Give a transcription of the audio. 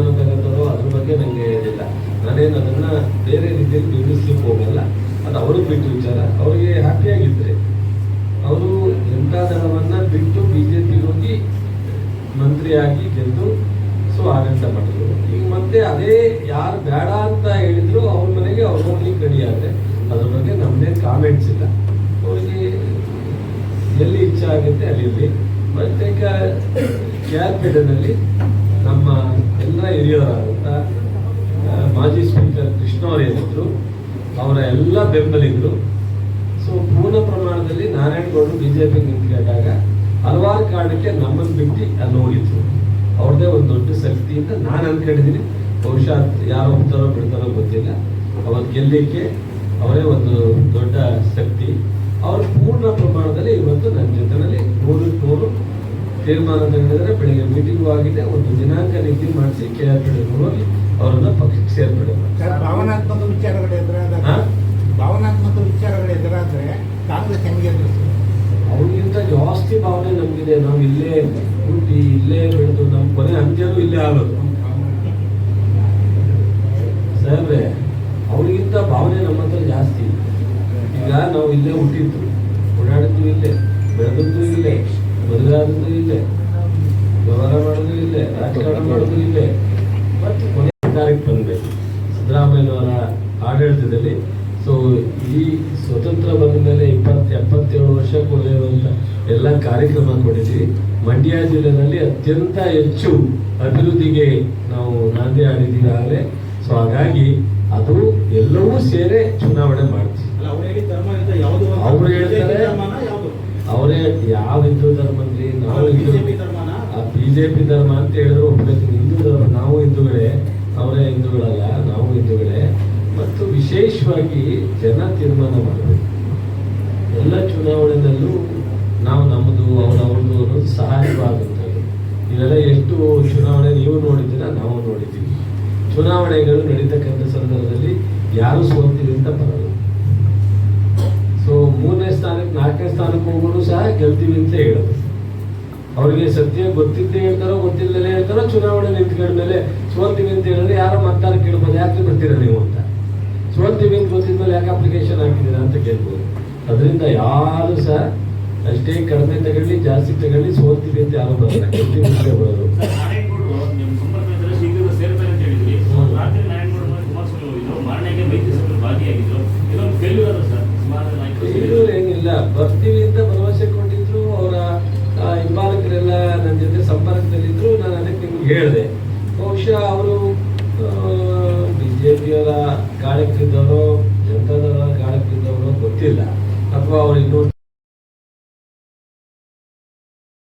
ತಗೊಂಡರೋ ಅದ್ರ ಬಗ್ಗೆ ನನಗೆ ಇಲ್ಲ ನಾನೇನು ಅದನ್ನ ಬೇರೆ ರೀತಿಯಲ್ಲಿ ಬಿಂಬಿಸ್ಲಿಕ್ಕೆ ಹೋಗಲ್ಲ. ಅದು ಅವ್ರಿಗೆ ಬಿಟ್ಟು ವಿಚಾರ. ಅವರಿಗೆ ಹ್ಯಾಪಿಯಾಗಿದ್ದರೆ ಅವರು ಜನತಾ ದಳವನ್ನ ಬಿಟ್ಟು ಬಿಜೆಪಿಗೆ ಹೋಗಿ ಮಂತ್ರಿಯಾಗಿ ಗೆದ್ದು ಸೊ ಆಡಳಿತ ಮಾಡಿದ್ರು. ಈಗ ಮತ್ತೆ ಅದೇ ಯಾರು ಬೇಡ ಅಂತ ಹೇಳಿದ್ರು ಅವ್ರ ಮನೆಗೆ ಅವ್ರ ಹೋಗ್ಲಿಕ್ಕೆ ರೆಡಿ ಆದ್ರೆ ಅದ್ರ ಬಗ್ಗೆ ನಮ್ಮದೇ ಕಾಮೆಂಟ್ಸ್ ಇಲ್ಲ. ಅವ್ರಿಗೆ ಎಲ್ಲಿ ಇಚ್ಛೆ ಆಗುತ್ತೆ ಅಲ್ಲಿ ಇರಲಿ ಮತ್ತೆ ಕೆ ಆರ್ ನಮ್ಮ ಆ, ಮಾಜಿ ಸ್ಪೀಕರ್ ಕೃಷ್ಣ ಅವರು ಏನಿದ್ರು ಅವರ ಎಲ್ಲ ಬೆಂಬಲಿಗರು. ಸೊ ಪೂರ್ಣ ಪ್ರಮಾಣದಲ್ಲಿ ನಾರಾಯಣಗೌಡರು ಬಿಜೆಪಿ ನಿಂತ್ಕೊಂಡಾಗ ಹಲವಾರು ಕಾರಣಕ್ಕೆ ನಮ್ಮನ್ನು ಬಿಟ್ಟು ಅಲ್ಲಿ ಹೋಗಿದ್ರು ಅವ್ರದ್ದೇ ಒಂದು ದೊಡ್ಡ ಶಕ್ತಿಯಿಂದ ನಾನು ಅನ್ಕೊಂಡಿದ್ದೀನಿ ಬಹುಶಃ ಯಾರು ಹೋಗ್ತಾರೋ ಬಿಡ್ತಾರೋ ಗೊತ್ತಿಲ್ಲ. ಅವ್ರು ಗೆಲ್ಲಕ್ಕೆ ಅವರೇ ಒಂದು ದೊಡ್ಡ ಶಕ್ತಿ. ಅವರು ಪೂರ್ಣ ಪ್ರಮಾಣದಲ್ಲಿ ತೀರ್ಮಾನ ತಗೊಂಡಿದ್ದಾರೆ ಬೆಳಿಗ್ಗೆ ಮೀಟಿಂಗ್ ಆಗಿದೆ ಒಂದು ದಿನಾಂಕ ನಿಗದಿ ಮಾಡಿಸಿ ಕೆ ಆರ್ ಪಿ ಹೋಗಿ ಅವರನ್ನ ಪಕ್ಷಕ್ಕೆ ಸೇರ್ಪಡೆ ಮಾಡಿ. ಭಾವನಾತ್ಮಕ ವಿಚಾರಗಳು ಎದುರಾದ? ಭಾವನಾತ್ಮಕ ವಿಚಾರಗಳು ಎದುರಾದರೆ ಕಾಂಗ್ರೆಸ್ ಹೆಂಗೆ ಎದುರಿಸ್ತದೆ ಅವ್ರಿಗಿಂತ ಜಾಸ್ತಿ ಭಾವನೆ ನಮಗಿದೆ. ನಾವು ಇಲ್ಲೇ ಹುಟ್ಟಿ ಇಲ್ಲೇ ಬೆಳೆದು ನಮ್ಮ ಕೊನೆ ಅಂತ್ಯನೂ ಇಲ್ಲೇ ಆಗೋದು. ಸಾಹೇಬ್ರೆ ಅವ್ರಿಗಿಂತ ಭಾವನೆ ನಮ್ಮ ಹತ್ರ ಜಾಸ್ತಿ. ಈಗ ನಾವು ಇಲ್ಲೇ ಹುಟ್ಟಿದ್ದು. ಓಡಾಡಿದ್ದು ಇಲ್ಲೇ ಬೆಳೆದದ್ದು ಇಲ್ಲೇ. ಮದುವೆ ಇಲ್ಲ. ಇಲ್ಲೇ ವ್ಯವಹಾರ ಮಾಡೋದು ಇಲ್ಲೇ ರಾಜಕಾರಣ ಮಾಡೋದು ಇಲ್ಲೇ. ಮತ್ತು ಕೊನೆ ಅಧಿಕಾರಕ್ಕೆ ಬಂದ್ಬೇಕು ಸಿದ್ದರಾಮಯ್ಯನವರ ಆಡಳಿತದಲ್ಲಿ. ಸೊ ಈ ಸ್ವತಂತ್ರ ಬಂದ ಮೇಲೆ ಇಪ್ಪತ್ತು ಎಪ್ಪತ್ತೇಳು ವರ್ಷ ಕೊಡಿರುವಂಥ ಎಲ್ಲ ಕಾರ್ಯಕ್ರಮ ಕೊಟ್ಟಿದ್ದೀವಿ ಮಂಡ್ಯ ಜಿಲ್ಲೆಯಲ್ಲಿ ಅತ್ಯಂತ ಹೆಚ್ಚು ಅಭಿವೃದ್ಧಿಗೆ ನಾವು ನಾಂದಿ ಆಡಿದ್ದೀವಿ ಆಗಲೇ. ಸೊ ಹಾಗಾಗಿ ಅದು ಎಲ್ಲವೂ ಸೇರೆ ಚುನಾವಣೆ ಮಾಡ್ತೀವಿ. ಅವ್ರು ಹೇಳ್ತಾರೆ ಹಿಂದೂ ನಾವು ಹಿಂದೂ ಬಿಜೆಪಿ ಧರ್ಮನ? ಆ ಬಿಜೆಪಿ ಧರ್ಮ ಅಂತ ಹೇಳಿದ್ರು ಒಪ್ಕೊಳ್ತೀನಿ. ಹಿಂದೂ ಧರ್ಮ ನಾವು ಹಿಂದೂಗಳೇ ಅವರೇ ಹಿಂದೂಗಳಲ್ಲ ನಾವು ಹಿಂದೂಗಳೇ. ಮತ್ತು ವಿಶೇಷವಾಗಿ ಜನ ತೀರ್ಮಾನ ಮಾಡಬೇಕು. ಎಲ್ಲ ಚುನಾವಣೆಯಲ್ಲೂ ನಾವು ನಮ್ಮದು ಅವ್ರ ಅವ್ರದ್ದು ಅನ್ನೋದು ಸಹಾಯವಾಗುತ್ತೆ ಇದೆಲ್ಲ ಎಷ್ಟು ಚುನಾವಣೆ ನೀವು ನೋಡಿದ್ದೀರಾ ನಾವು ನೋಡಿದ್ದೀವಿ. ಚುನಾವಣೆಗಳು ನಡೀತಕ್ಕಂಥ ಸಂದರ್ಭದಲ್ಲಿ ಯಾರು ಅಂತ ಬರಲ್ಲ. ಸ್ಥಾನಕ್ಕೆ, ನಾಲ್ಕನೇ ಸ್ಥಾನಕ್ಕೆ ಹೋಗೋರು ಸಹ ಗೆಲ್ತೀವಿ ಅಂತ ಹೇಳೋದು ಅವ್ರಿಗೆ ಸತ್ಯ ಗೊತ್ತಿದ್ದೆ ಹೇಳ್ತಾರೋ, ಗೊತ್ತಿಲ್ಲದೆ ಹೇಳ್ತಾರೋ, ಚುನಾವಣೆ ನಿಂತ್ಕೊಂಡ ಮೇಲೆ ಸೋಲ್ತೀವಿ ಅಂತ ಹೇಳಿದ್ರೆ ಯಾರು ಮತ್ತಾರು ಕೇಳ್ಬೋದು? ಯಾಕೆ ಬರ್ತೀರಾ ನೀವು ಅಂತ? ಸೋಲ್ತೀವಿ ಅಂತ ಗೊತ್ತಿದ್ಮೇಲೆ ಯಾಕೆ ಅಪ್ಲಿಕೇಶನ್ ಹಾಕಿದ್ದೀರಾ ಅಂತ ಕೇಳ್ಬೋದು. ಅದರಿಂದ ಯಾರು ಸಹ ಅಷ್ಟೇ ಕಡಿಮೆ ತಗೊಳ್ಳಿ, ಜಾಸ್ತಿ ತಗೊಳ್ಳಿ, ಸೋಲ್ತೀವಿ ಅಂತ ಯಾರು ಬರಲ್ಲ. ಅಂತ ಬರೋದು ಅಂತ ಭರವಸೆ ಕೊಟ್ಟಿದ್ರು, ಅವರ ಹಿಂಬಾಲಕರೆಲ್ಲ ನನ್ನ ಜೊತೆ ಸಂಪರ್ಕದಲ್ಲಿದ್ರು. ನಾನು ಅದಕ್ಕೆ ನಿಮ್ಗೆ ಹೇಳಿದೆ. ಬಹುಶಃ ಅವರು ಬಿ ಜೆ ಪಿಯವರ ಗಾಳಕ್ಕಿದ್ದವರು ಜನತಾದವರ ಗಾಳಕ್ಕಿದ್ದವರು ಗೊತ್ತಿಲ್ಲ. ಅಥವಾ ಅವರು ಇನ್ನೂ